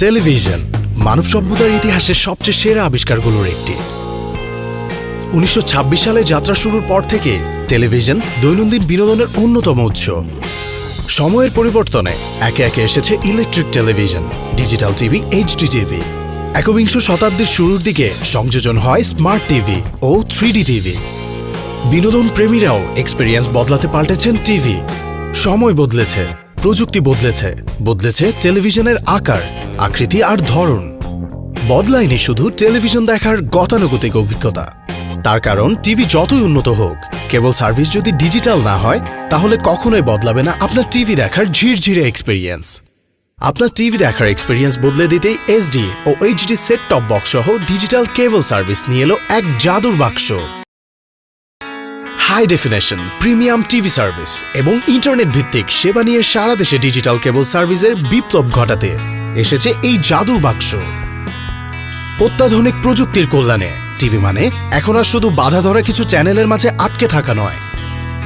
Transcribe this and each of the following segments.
Television, মানব সভ্যতার ইতিহাসের সবচেয়ে সেরা আবিষ্কারগুলোর একটি। উনিশশো ছাব্বিশ সালে যাত্রা শুরুর পর থেকে টেলিভিশন দৈনন্দিন বিনোদনের অন্যতম উৎস। সময়ের পরিবর্তনে একে একে এসেছে electric television, digital TV HD TV. একবিংশ শতাব্দীর শুরুর দিকে সংযোজন হয় স্মার্ট টিভি ও থ্রিডি টিভি। বিনোদন প্রেমীরাও এক্সপিরিয়েন্স বদলাতে পাল্টেছেন টিভি। সময় বদলেছে। প্রযুক্তি বদলেছে। বদলেছে টেলিভিশনের আকার, আকৃতি আর ধরন। বদলায়নি শুধু টেলিভিশন দেখার গতানুগতিক অভিজ্ঞতা। তার কারণ টিভি যতই উন্নত হোক, কেবল সার্ভিস যদি ডিজিটাল না হয়, তাহলে কখনোই বদলাবে না আপনার টিভি দেখার ঝিরঝিরে এক্সপিরিয়েন্স আপনার টিভি দেখার এক্সপিরিয়েন্স বদলে দিতেই এসডি ও এইচডি সেট টপ বক্স সহ ডিজিটাল কেবল সার্ভিস নিয়ে এলো এক জাদুর বাক্স। High definition premium TV service এবং ইন্টারনেট ভিত্তিক সেবা নিয়ে সারা দেশে ডিজিটাল কেবল সার্ভিসের বিপ্লব ঘটাতে এসেছে এই জাদুর বাক্স। অত্যাধুনিক প্রযুক্তির কল্যাণে। টিভি মানে এখন আর শুধু বাধা ধরা কিছু চ্যানেলের মাঝে আটকে থাকা নয়।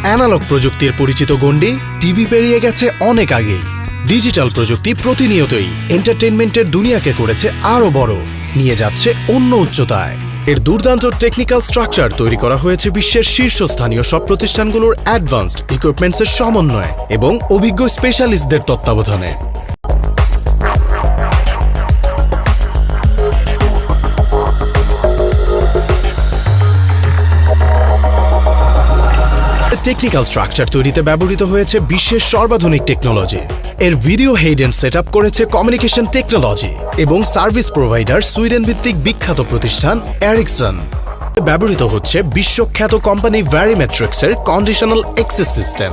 অ্যানালগ প্রযুক্তির পরিচিত গণ্ডি টিভি পেরিয়ে গেছে অনেক আগেই। ডিজিটাল প্রযুক্তি প্রতিনিয়তই এন্টারটেনমেন্টের দুনিয়াকে করেছে আরও বড়। নিয়ে যাচ্ছে অন্য উচ্চতায়। এর দুর্দান্ত টেকনিক্যাল স্ট্রাকচার তৈরি করা হয়েছে বিশ্বের শীর্ষস্থানীয় সব প্রতিষ্ঠানগুলোর অ্যাডভান্সড ইকুইপমেন্টসের সমন্বয়ে এবং অভিজ্ঞ স্পেশালিস্টদের তত্ত্বাবধানে। টেকনিক্যাল স্ট্রাকচার তৈরিতে ব্যবহৃত হয়েছে বিশ্বের সর্বাধুনিক টেকনোলজি। এর ভিডিও হেডেন সেট করেছে কমিউনিকেশন টেকনোলজি এবং সার্ভিস প্রোভাইডার সুইডেন ভিত্তিক বিখ্যাত প্রতিষ্ঠান অ্যারিকসন ব্যবহৃত হচ্ছে বিশ্বখ্যাত কোম্পানি ভ্যারিমেট্রিক্সের কন্ডিশনাল এক্সেস সিস্টেম।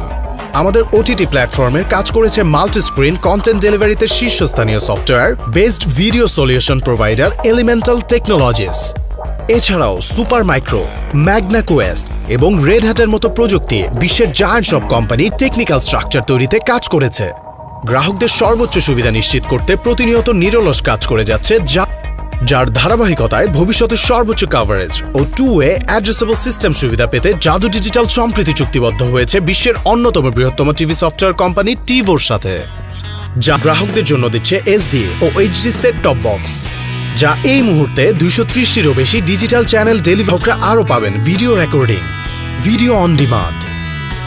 আমাদের ওটিটি প্ল্যাটফর্মে কাজ করেছে মাল্টি স্ক্রিন কন্টেন্ট ডেলিভারিতে শীর্ষস্থানীয় software based video solution provider Elemental Technologies. এছাড়াও সুপার মাইক্রো, ম্যাগনা কোয়েস্ট এবং রেড হ্যাটের মতো প্রযুক্তি বিশ্বের জায়ান্ট সব কোম্পানি টেকনিক্যাল স্ট্রাকচার তৈরিতে কাজ করেছে। গ্রাহকদের সর্বোচ্চ সুবিধা নিশ্চিত করতে প্রতিনিয়ত নিরলস কাজ করে যাচ্ছে যা যার ধারাবাহিকতায় ভবিষ্যতের সর্বোচ্চ কভারেজ ও টু ওয়ে অ্যাড্রেসেবল সিস্টেম সুবিধা পেতে জাদু ডিজিটাল সম্প্রীতি চুক্তিবদ্ধ হয়েছে বিশ্বের অন্যতম বৃহত্তম টিভি সফটওয়্যার কোম্পানি টিভোর সাথে, যা গ্রাহকদের জন্য দিচ্ছে এসডি ও এইচডি সেট টপ বক্স যা এই মুহূর্তে দুইশো ত্রিশটিরও বেশি ডিজিটাল চ্যানেল ডেলিভারকরা আরও পাবেন video recording, video on demand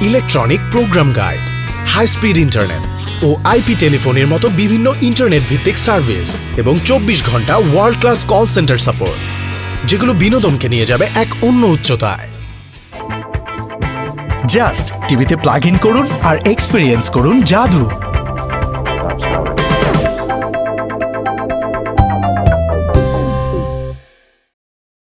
electronic programme guide high speed internet O IP টেলিফোনের মতো বিভিন্ন ইন্টারনেট ভিত্তিক সার্ভিস এবং চব্বিশ ঘণ্টা world class call centre support যেগুলো বিনোদনকে নিয়ে যাবে এক অন্য উচ্চতায়। জাস্ট টিভিতে প্লাগ ইন করুন আর এক্সপিরিয়েন্স করুন জাদু।